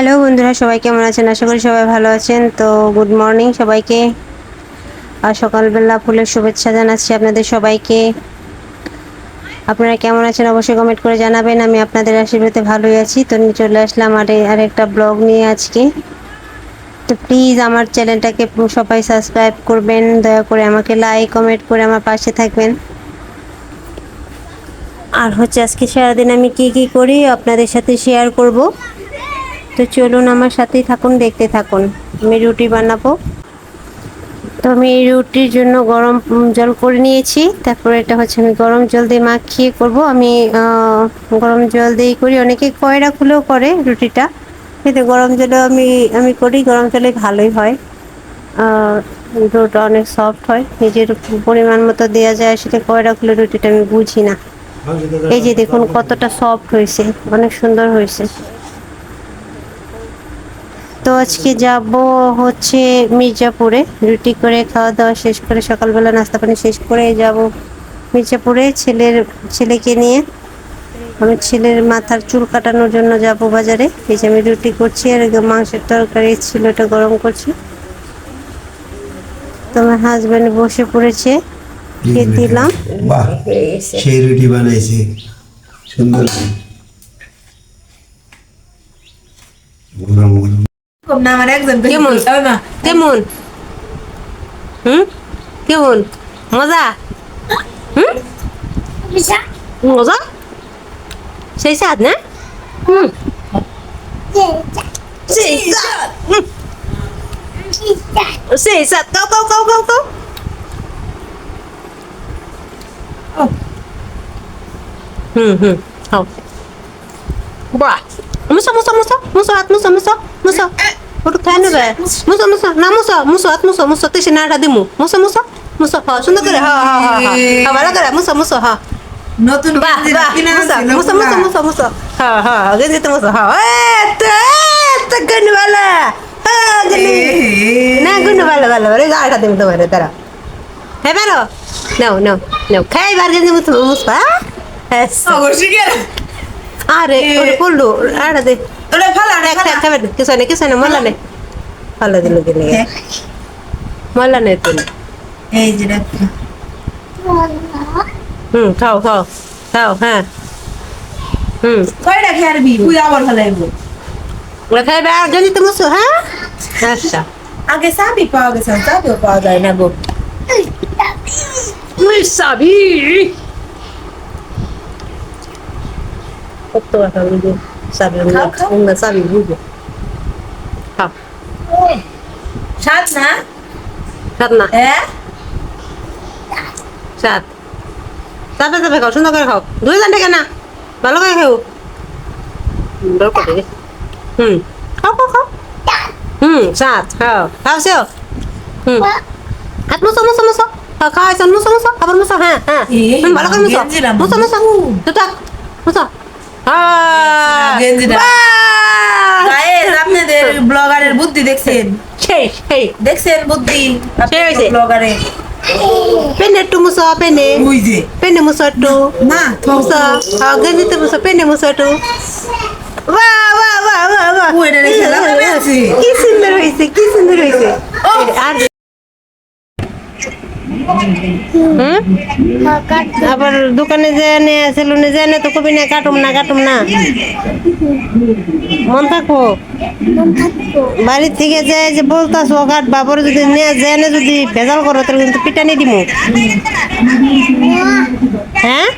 Hello বন্ধুরা, সবাই কেমন আছেন? আশা করি সবাই ভালো আছেন। তো গুড মর্নিং সবাইকে। আর সকালবেলা ফুলের শুভেচ্ছা জানাচ্ছি আপনাদের সবাইকে। আপনারা কেমন আছেন অবশ্যই কমেন্ট করে জানাবেন। আমি আপনাদের আশীর্বাদে ভালোই আছি। তো নিয়ে চলে আসলাম আর আর একটা ব্লগ নিয়ে আজকে। তো প্লিজ আমার চ্যানেলটাকে সবাই সাবস্ক্রাইব করবেন। দয়া করে আমাকে লাইক কমেন্ট করে আমার পাশে থাকবেন। আর হচ্ছে আজকে সারাদিন আমি কি কি করি আপনাদের সাথে শেয়ার করব। তো চলুন আমার সাথেই থাকুন, দেখতে থাকুন। আমি রুটি বানাবো। তো আমি এই রুটির জন্য গরম জল করে নিয়েছি। তারপরে এটা হচ্ছে আমি গরম জল দিয়ে মাখিয়ে করব। আমি গরম জল দিয়েই করি। অনেকে কয়রা খুলেও করে রুটিটা। কিন্তু গরম জলে আমি আমি করি। গরম জলে ভালোই হয়। রুটিটা অনেক সফট হয়। নিজের পরিমাণ মতো দেওয়া যায় সেটা কয়রা খুলে রুটিটা আমি বুঝি না। এই যে দেখুন কতটা সফট হয়েছে। অনেক সুন্দর হয়েছে। তো আজকে যাব হচ্ছে মির্জাপুরে। রুটি করে খাওয়া দাওয়া শেষ করে সকালবেলা নাস্তা পানি শেষ করে যাব মির্জাপুরে ছেলের ছেলেকে নিয়ে। আমি ছেলের মাথার চুল কাটানোর জন্য যাব বাজারে। এই যে আমি রুটি করছি আর মাংসের তরকারি ছিল ওটা গরম করছি। তো আমার হাজব্যান্ড বসে পড়েছে খেয়ে দিলাম। সেই রুটি বানাইছে। সুন্দর। গরম গরম কম না আমার একজন কেমন? ওই মা কেমন হুম কেমন মজা হুম মজা সেই স্বাদ না হুম সেই স্বাদ হুম, সেই স্বাদ কাউ কাউ কাউ কাউ কাউ হুম হুম খাও বাহ মুসা মুসা মুসা মুসা হাত মুসা মুসা মুসা ওটা খায় নেবে মুসা মুসা না মুসা মুসা হাত মুসা মুসা তেসে নাড়া দিমু মুসা মুসা মুসা হ্যাঁ সুন্দর করে হ্যাঁ হ্যাঁ হ্যাঁ হ্যাঁ ভালো করে মুসা মুসা হ্যাঁ নতুন বাহ বাহ মুসা মুসা মুসা। মুসা হ্যাঁ হ্যাঁ গেঞ্জি তো মুসা হ্যাঁ এত গুণ ভালো হ্যাঁ গেলি না গুণ ভালো ভালো গাড়া দিমু তোমার তারা হ্যাঁ বেরো নাও নাও নাও খাই বার গেঞ্জি মুসা মুসা হ্যাঁ অবশ্যই গেল আরে ওরে পড়ল আড়া দে ওরে ফালা রে একটা ফালা খাবে কিছু নেই কিছু নেই মল্লা নেই ভালো দিল দিলে মল্লা নেই তুমি এই যে হুম খাও খাও খাও হ্যাঁ হুম কয়টা খেয়ারবি তুই আবার ফেলাইবো ওরা খাইবে আর গেলি তো হ্যাঁ আচ্ছা আগে সাবি পাওয়া গেছে সাবিও পাওয়া যায় না গো তুই সাবি কত কথা বুঝে সাবি খাও, খাও। না সাবি বুঝে খাও সাত না? সাত না। হ্যাঁ সাত। চাপে চাপে খাও সুন্দর করে খাও। দুই জন থেকে না ভালো করে খাও সুন্দর করে। দে। হুম। খাও খাও খাও। হুম সাত খাও। খাও সেও হুম। হাত মুসো মুসো মুসো খাও খাও আইসন মুসো মুসো আবার মুসো হ্যাঁ হ্যাঁ। ভালো করে মুসো মুসো মুসো দুটা। মুসো আপনাদের ব্লগারের বুদ্ধি দেখছেন? দেখছেন বুদ্ধি? ব্লগারে। পেনে একটু মুসো পেনে। পেনে মুসো একটু। না মুসো হ্যাঁ গেঞ্জিতে মুসো পেনে মুসো একটু। কি সুন্দর হয়েছে কি সুন্দর হয়েছে। আর? আবার দোকানে যায় না সেলুনে যায় না তো কবি না কাটুম না কাটুম না। মন থাকব? বাড়ির থেকে যায় যে বলতাস ও কাট বাবর যদি নিয়ে যায় না যদি ভেজাল করো তাহলে কিন্তু পিটানি দিমু। হ্যাঁ?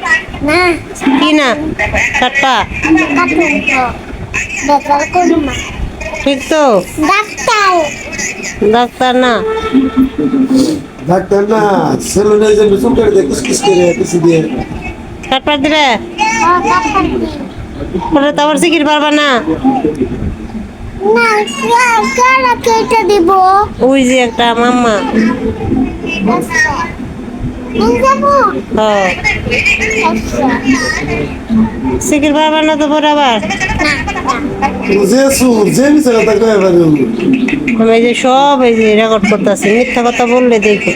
কি না? কাটপা ঠিক তো? ডাক্তার। ডাক্তার না। ডাক্তার না সেলুনে যে চুল করে দেয় কুচকুচ করে কিছু দিয়ে। কাটপা দিলে? ও ডাক্তার কি বলে তো আবার সিকির পারবা না। না কারা কেটে দিব। ওই যে একটা মাম্মা। সিকির পারবা না তো পরে আবার? আমি যে সব এই যে রেকর্ড করতেছি মিথ্যা কথা বললে দেখো।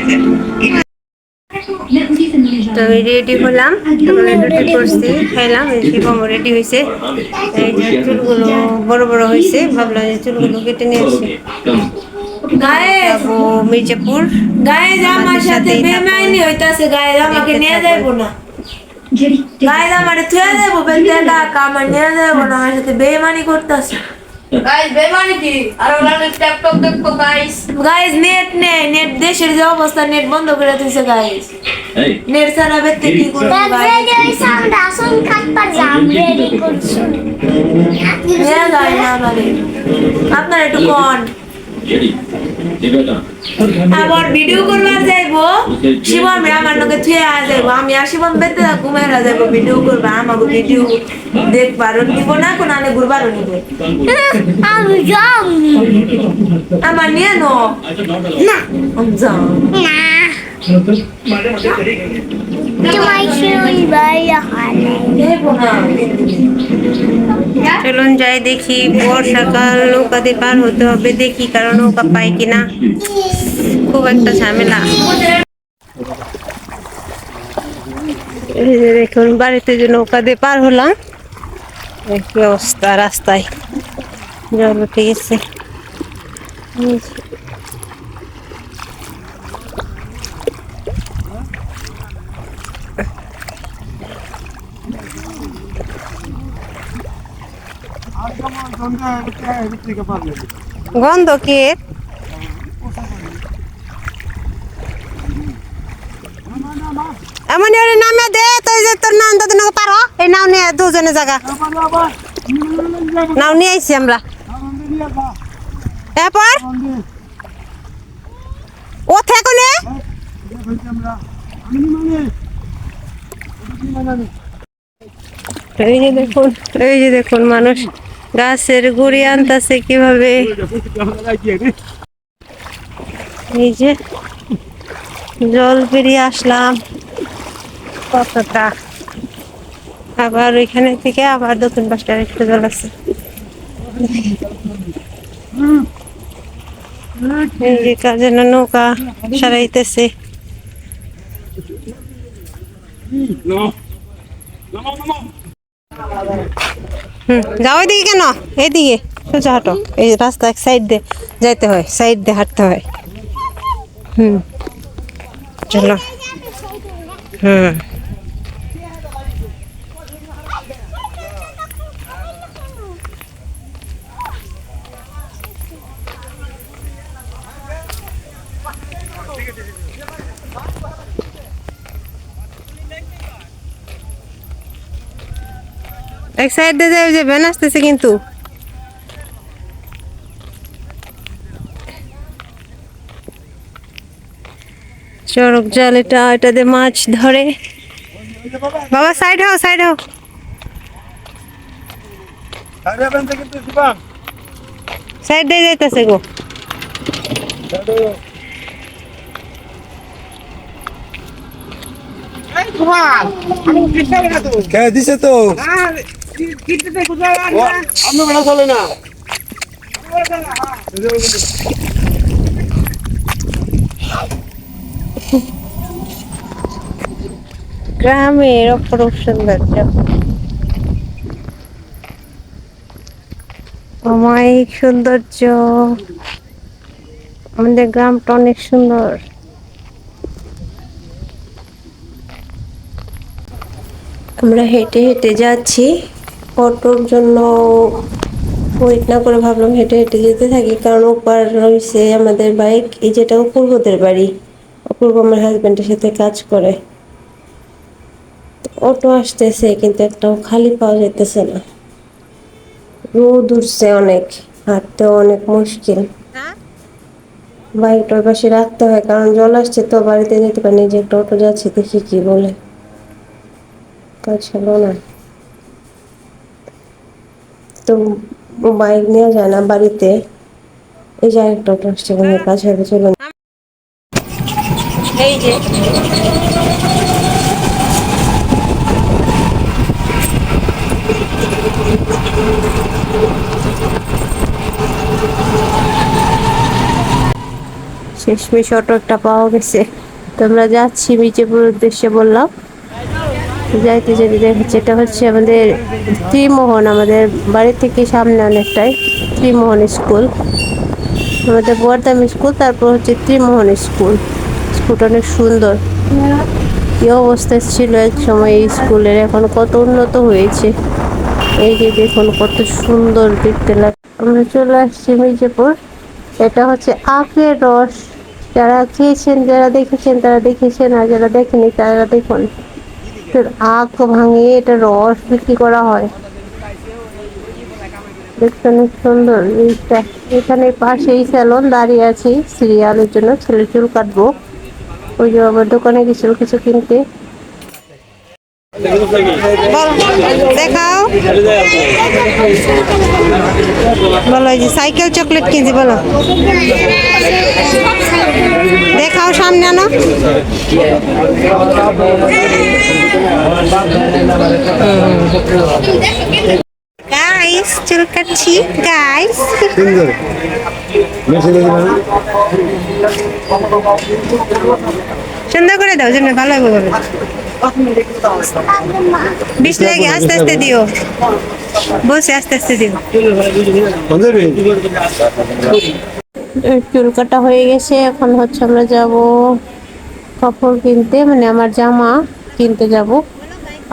তো আমি রেডি হলাম তারপরে রুটি করছি খাইলাম এই শিবম রেডি হয়েছে এই যে চুলগুলো বড় বড় হয়েছে ভাবলাম যে চুলগুলো কেটে নিয়ে আসি। গায়ে যাব মির্জাপুর। গায়ে আমার সাথে বেমাইনি হইতাছে গায়ে আমাকে নিয়ে যাইবো না। গায়ে আমার থুয়ে দেবো বেলতে কাকা আমার নিয়ে যাইবো না আমার সাথে বেমানি করতেছে। গাইস বেমানি কি? আর ওরা ল্যাপটপ দেখব গাইস গাইস নেট নেই নেট দেশের যে অবস্থা নেট বন্ধ করে দিয়েছে গাইস নেট ছাড়া বেতে কি করব গাইস আমরা আসুন রেডি করছি। আপনার একটু কন। আবার ভিডিও করবার যাইবো। শিবম রে আমার লোকে থুয়ে আ যাইবো। আমি আর শিবম বেতে ঘুমাইরা যাইবো ভিডিও করবা আমাকে ভিডিও দেখবার নিব না কোন আনে ঘুরবার নিব। আমি যাম। আমার নিয়ে নো। not allow. আমি যাও না। চলুন যাই দেখি, বর্ষাকাল নৌকাতে পার হতে হবে, দেখি কারণ নৌকা পাই কিনা। খুব একটা ঝামেলা। দেখুন, বাড়িতে যে নৌকা দিয়ে পার হলাম, এই অবস্থা রাস্তায়। জল উঠে গেছে। গন্ধ কি? এমন নামে দে, তুই যে তোর নাম দাদু নাও পারো? এই নাও নিয়ে দুজনে জায়গা নাও, নিয়ে আইছি আমরা। এরপর ও থেকো নে। এই যে দেখুন, এই যে দেখুন মানুষ। গাছের গুড়ি আনতেছে কীভাবে? এই যে জল পেরিয়ে আসলাম। কতটা আবার ওইখানে থেকে আবার দক্ষিণ পাশটার একটু জল আছে। এই নৌকা সারাইতেছে। হুম যাও এদিকে কেন? এদিকে। সোজা হাঁটো। এই রাস্তা এক সাইড দিয়ে যাইতে হয় সাইড দিয়ে হাঁটতে হয়। হুম। চলো। হুম। সাইড দিয়ে যাই যে ভ্যান আসতেছে কিন্তু। চড়ক জাল এটা এটা দিয়ে মাছ ধরে। বাবা সাইড হও সাইড হও। সাইড দিয়ে যাইতেছে গো। দিছে তো? গ্রামের অপরূপ সৌন্দর্য অমায়িক সৌন্দর্য। আমাদের গ্রামটা অনেক সুন্দর। আমরা হেঁটে হেঁটে যাচ্ছি। অটোর জন্য ওয়েট না করে ভাবলাম হেঁটে হেঁটে যেতে থাকি, কারণ ওপার রয়েছে আমাদের বাইক এই যেটা অপূর্বদের বাড়ি। অপূর্ব আমার হাজব্যান্ডের সাথে কাজ করে। অটো আসতেছে, কিন্তু একটাও খালি পাওয়া যাইতেছে না। রোদ উঠছে অনেক, হাঁটতেও অনেক মুশকিল। বাইকটা ওই পাশে রাখতে হয়, কারণ জল আসছে তো বাড়িতে যেতে পারি যে একটা অটো যাচ্ছে, দেখি কি বলে। হলো না। তো বাইক নেওয়া যায় না বাড়িতে। এই যে আরেকটা অটো আসছে কাজ হবে চলুন এই যে। শেষমেশ অটো একটা পাওয়া গেছে। তোমরা যাচ্ছি বিজেপুর উদ্দেশ্যে বললাম। যাইতে দেখছি এটা হচ্ছে আমাদের ত্রিমোহন, আমাদের বাড়ি থেকে সামনে অনেকটাই ত্রিমোহন স্কুল। আমাদের বর্দাম স্কুল, তারপর হচ্ছে ত্রিমোহন স্কুল। স্কুলটা অনেক সুন্দর। কি অবস্থা ছিল এক সময় এই স্কুলের, এখন কত উন্নত হয়েছে। এই যে দেখুন, কত সুন্দর দেখতে লাগে আমরা চলে আসছি মির্জাপুর। এটা হচ্ছে আখের রস। যারা খেয়েছেন, যারা দেখেছেন, তারা দেখেছেন, আর যারা দেখেনি তারা দেখুন। এটার আখ ভাঙিয়ে এটা রস বিক্রি করা হয়। দেখতে অনেক সুন্দর জিনিসটা এখানে পাশেই স্যালন দাঁড়িয়ে আছি সিরিয়ালের জন্য ছেলে চুল কাটবো। ওই যে আমার দোকানে গেছিল কিছু কিনতে। দেখাও বলো এই যে সাইকেল চকলেট কিনছি, বলো। দেখাও সামনে আনো। গাইস চুল কাটছি গাইস সুন্দর করে দাও জন্য ভালো হবে বিশ লাগে, আস্তে আস্তে দিও। বসে আস্তে আস্তে দিও। চুল কাটা হয়ে গেছে, এখন হচ্ছে আমরা যাব কাপড় কিনতে মানে আমার জামা কিনতে যাব।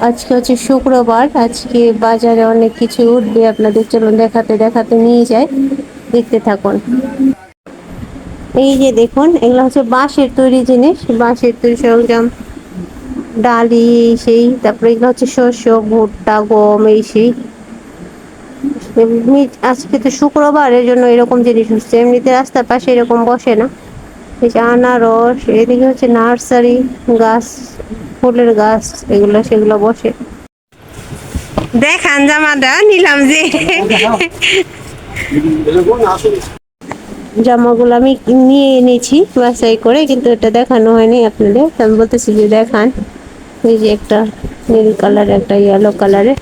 আজকে হচ্ছে শুক্রবার, আজকে বাজারে অনেক কিছু উঠবে, আপনাদের চলুন দেখাতে দেখাতে নিয়ে যায় দেখতে থাকুন। এই যে দেখুন, এগুলো হচ্ছে বাঁশের তৈরি জিনিস, বাঁশের তৈরি সরঞ্জাম। ডালি, সেই, তারপরে এগুলো হচ্ছে শস্য, ভুট্টা, গম, এই সেই। আজকে তো শুক্রবার এর জন্য এরকম জিনিস হচ্ছে। এমনিতে রাস্তার পাশে এরকম বসে না। আনারস, এদিকে হচ্ছে নার্সারি, গাছ, ফুলের গাছ, এগুলো, সেগুলো বসে। দেখান জামাটা নিলাম যে। জামাগুলো আমি নিয়ে এনেছি বাছাই করে, কিন্তু এটা দেখানো হয়নি আপনাদের। আমি বলতেছি যে দেখান। এই যে একটা নীল কালার, একটা ইয়েলো কালারে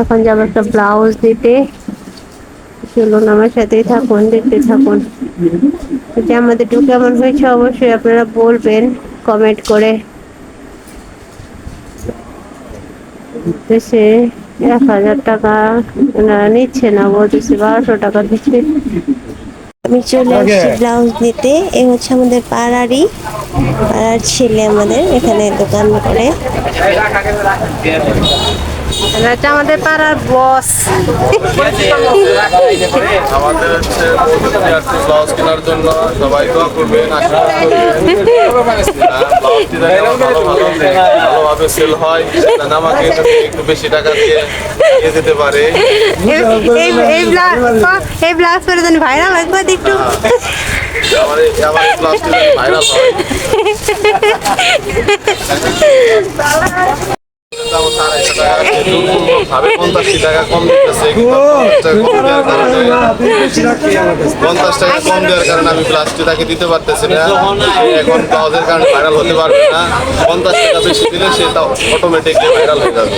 এখন যাব একটা ব্লাউজ দিতে। চলুন আমার সাথেই থাকুন, দেখতে থাকুন। এটা আমাদের টু কেমন হয়েছে অবশ্যই আপনারা বলবেন কমেন্ট করে। দেশে এক হাজার টাকা নিচ্ছে না, বলতেছে বারোশো টাকা দিচ্ছে। আমি চলে আসছি ব্লাউজ দিতে এ হচ্ছে আমাদের পাড়ারই পাড়ার ছেলে আমাদের এখানে দোকান করে। এটা আমাদের পাড়ার বস আমাদের হচ্ছে ব্লাউজ কেনার জন্য সবাই দোয়া করবেন ভালো ভালোভাবে সেল হয়। আমাকে একটু বেশি টাকা দিয়ে পারে। এই ব্লাউজ এই পরে জানি ভাইরাল একবার একটু আমার আমার এই ভাইরাল হয়। দাম আড়াইশো টাকা ভাবে পঞ্চাশটি টাকা কম দিতেছে পঞ্চাশ টাকা কম দেওয়ার কারণে আমি প্লাস্টিক তাকে দিতে পারতেছি না। এখন কারণে ভাইরাল হতে পারবে না। পঞ্চাশ টাকা বেশি দিলে সে অটোমেটিকলি ভাইরাল হয়ে যাবে।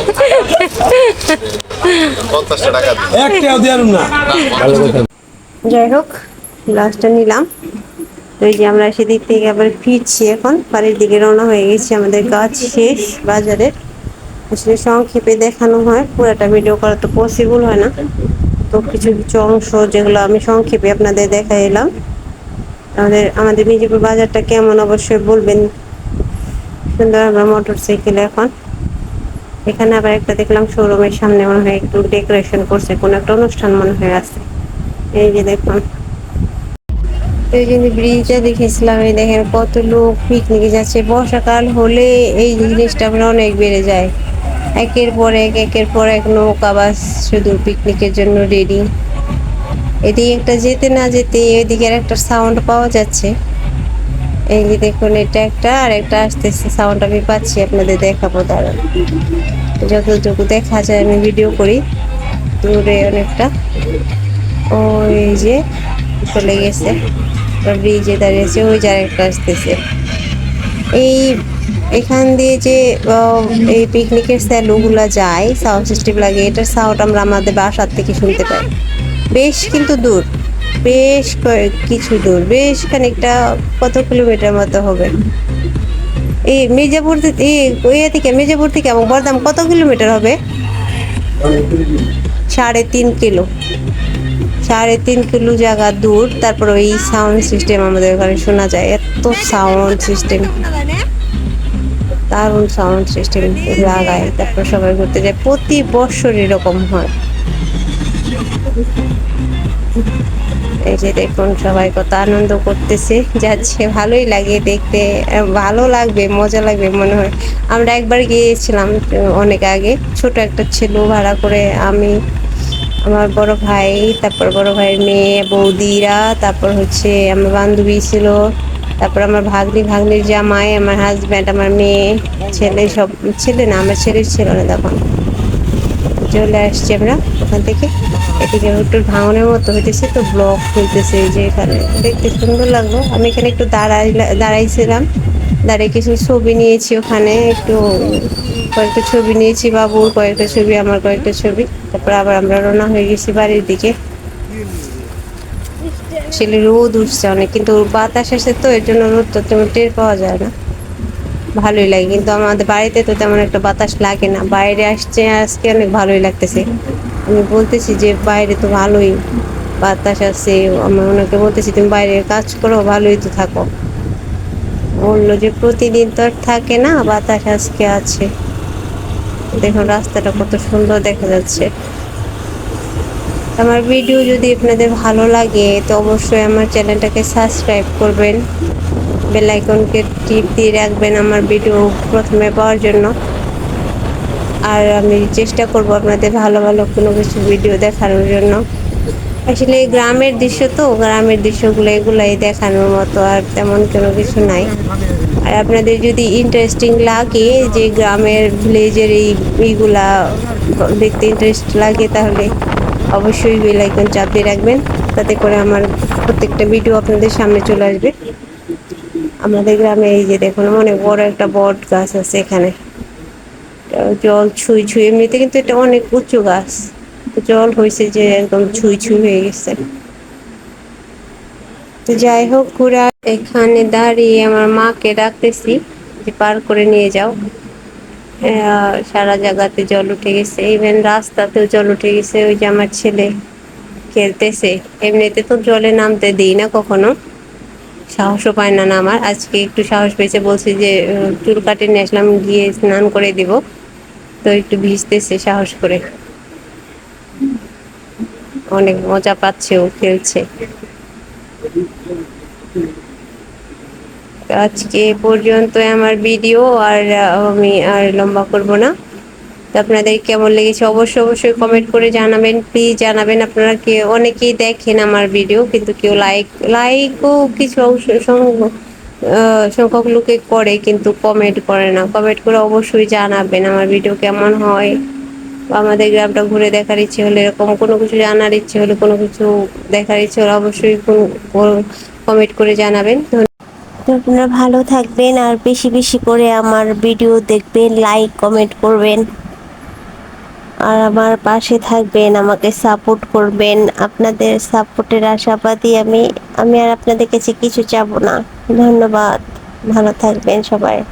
পঞ্চাশটা টাকা একটাও দেওয়ার না। যাই হোক ব্লাউজটা নিলাম। তো এই যে আমরা সেদিক থেকে আবার ফিরছি এখন। বাড়ির দিকে রওনা হয়ে গেছি। আমাদের কাজ শেষ বাজারের। আসলে সংক্ষেপে দেখানো হয়, পুরোটা ভিডিও করা তো পসিবল হয় না। তো কিছু কিছু অংশ যেগুলো আমি সংক্ষেপে আপনাদের দেখা এলাম। আমাদের আমাদের মির্জাপুর বাজারটা কেমন অবশ্যই বলবেন। সুন্দর আমরা মোটর সাইকেল এখন। এখানে আবার একটা দেখলাম শোরুমের সামনে মনে হয় একটু ডেকোরেশন করছে, কোনো একটা অনুষ্ঠান মনে হয় আছে। এই যে দেখুন। এই যে ব্রিজটা দেখেছিলাম, এই দেখেন কত লোক পিকনিকে যাচ্ছে। বর্ষাকাল হলে এই জিনিসটা আমরা অনেক বেড়ে যায়। একের পর এক, একের পর এক নৌকা, বাস শুধু পিকনিকের জন্য রেডি এদিকে একটা যেতে না যেতে এদিকে একটা সাউন্ড পাওয়া যাচ্ছে। এই যে দেখুন, এটা একটা আর একটা আসতেছে সাউন্ড আমি পাচ্ছি, আপনাদের দেখাবো দাঁড়ান যতটুকু দেখা যায়, আমি ভিডিও করি, দূরে অনেকটা। ওই যে চলে গেছে ব্রিজে দাঁড়িয়েছে ওই যে আরেকটা আসতেছে। এই এখান দিয়ে যে এই পিকনিকের স্যালুগুলা যায় সাউন্ড সিস্টেম লাগে, এটার সাউন্ড আমরা আমাদের বাসার থেকে শুনতে পাই। বেশ কিন্তু দূর, বেশ কিছু দূর, বেশ খানিকটা কত কিলোমিটার মতো হবে। এই মির্জাপুর ইয়ে থেকে মির্জাপুর থেকে এবং বরদাম কত কিলোমিটার হবে? সাড়ে তিন কিলো। সাড়ে তিন কিলো জায়গা দূর, তারপর ওই সাউন্ড সিস্টেম আমাদের ওখানে শোনা যায়, এত সাউন্ড সিস্টেম দারুণ সাউন্ড সিস্টেম লাগায় তারপর সবাই ঘুরতে যায়। প্রতি বছর এরকম হয়। এই যে দেখুন সবাই কত আনন্দ করতেছে। যাচ্ছে, ভালোই লাগে দেখতে। ভালো লাগবে, মজা লাগবে মনে হয়। আমরা একবার গিয়েছিলাম অনেক আগে। ছোট একটা ছেলে ভাড়া করে আমি, আমার বড় ভাই, তারপর বড় ভাইয়ের মেয়ে, বৌদিরা, তারপর হচ্ছে আমার বান্ধবী ছিল। তারপর আমার ভাগ্নি, ভাগ্নির জামাই আমার হাজব্যান্ড আমার মেয়ে, ছেলে সব ছেলে না, আমার ছেলে ছিল না তখন। চলে আসছি আমরা ওখান থেকে। এদিকে একটু ভাঙনের মতো হইতেছে তো ব্লক হইতেছে যে এখানে। দেখতে সুন্দর লাগল। আমি এখানে একটু দাঁড়াই, দাঁড়াইছিলাম। দাঁড়িয়ে কিছু ছবি নিয়েছি ওখানে, একটু কয়েকটা ছবি নিয়েছি বাবুর, কয়েকটা ছবি, আমার কয়েকটা ছবি। তারপর আবার আমরা রওনা হয়ে গেছি বাড়ির দিকে। ছেলে রোদ উঠছে অনেক, কিন্তু বাতাস আসে তো, এর জন্য রোদ তো তেমন টের পাওয়া যায় না। ভালোই লাগে, কিন্তু আমাদের বাড়িতে তো তেমন একটা বাতাস লাগে না। বাইরে আসছে, আজকে অনেক ভালোই লাগতেছে। আমি বলতেছি যে, বাইরে তো ভালোই বাতাস আছে। আমি ওনাকে বলতেছি, তুমি বাইরে কাজ করো, ভালোই তো থাকো। বলল যে, প্রতিদিন তো আর থাকে না, বাতাস আজকে আছে। দেখুন, রাস্তাটা কত সুন্দর দেখা যাচ্ছে। আমার ভিডিও যদি আপনাদের ভালো লাগে, তো অবশ্যই আমার চ্যানেলটাকে সাবস্ক্রাইব করবেন। বেল আইকনকে টিপ দিয়ে রাখবেন আমার ভিডিও প্রথমে পাওয়ার জন্য। আর আমি চেষ্টা করব আপনাদের ভালো ভালো কোনো কিছু ভিডিও দেখানোর জন্য। আসলে গ্রামের দৃশ্য তো, গ্রামের দৃশ্যগুলো এগুলাই দেখানোর মতো আর তেমন কোনো কিছু নাই। আর আপনাদের যদি ইন্টারেস্টিং লাগে যে গ্রামের ভিলেজের এই, এইগুলা দেখতে ইন্টারেস্ট লাগে তাহলে অবশ্যই বেল আইকন চাপ দিয়ে রাখবেন, তাতে করে আমার প্রত্যেকটা ভিডিও আপনাদের সামনে চলে আসবে। আমাদের গ্রামে এই যে দেখুন, অনেক বড় একটা বট গাছ আছে এখানে। জল ছুঁই ছুঁই, এমনিতে কিন্তু এটা অনেক উঁচু গাছ। জল হয়েছে যে একদম ছুঁই ছুঁই হয়ে গেছে। তো যাই হোক, ঘোরা এখানে দাঁড়িয়ে আমার মাকে ডাকতেছি যে, পার করে নিয়ে যাও। সারা জায়গাতে জল উঠে গেছে। ইভেন রাস্তাতেও জল উঠে গেছে। ওই যে আমার ছেলে খেলতেছে। এমনিতে তো জলে নামতে দিই না কখনো। সাহসও পায় না না আমার আজকে একটু সাহস পেয়েছে। বলছে যে চুল কাটে নিয়ে আসলাম, গিয়ে স্নান করে দিব। তো একটু ভিজতেছে সাহস করে। অনেক মজা পাচ্ছে ও খেলছে। আজকে পর্যন্ত আমার ভিডিও আর আমি আর লম্বা করব না। তো আপনাদের কেমন লেগেছে অবশ্যই অবশ্যই কমেন্ট করে জানাবেন। প্লিজ জানাবেন আপনারা কে, অনেকেই দেখেন আমার ভিডিও কিন্তু কেউ লাইক লাইকও কিছু সংখ্যক লোকে করে, কিন্তু কমেন্ট করে না। কমেন্ট করে অবশ্যই জানাবেন আমার ভিডিও কেমন হয়। বা আমাদের গ্রামটা ঘুরে দেখার ইচ্ছে হলে এরকম, কোনো কিছু জানার ইচ্ছে হলে কোনো কিছু দেখার ইচ্ছে হলে অবশ্যই কমেন্ট করে জানাবেন। আপনারা ভালো থাকবেন আর বেশি বেশি করে আমার ভিডিও দেখবেন লাইক কমেন্ট করবেন। আর আমার পাশে থাকবেন, আমাকে সাপোর্ট করবেন। আপনাদের সাপোর্টের আশাবাদী আমি আমি আর আপনাদের কাছে কিছু চাবো না। ধন্যবাদ। ভালো থাকবেন সবাই।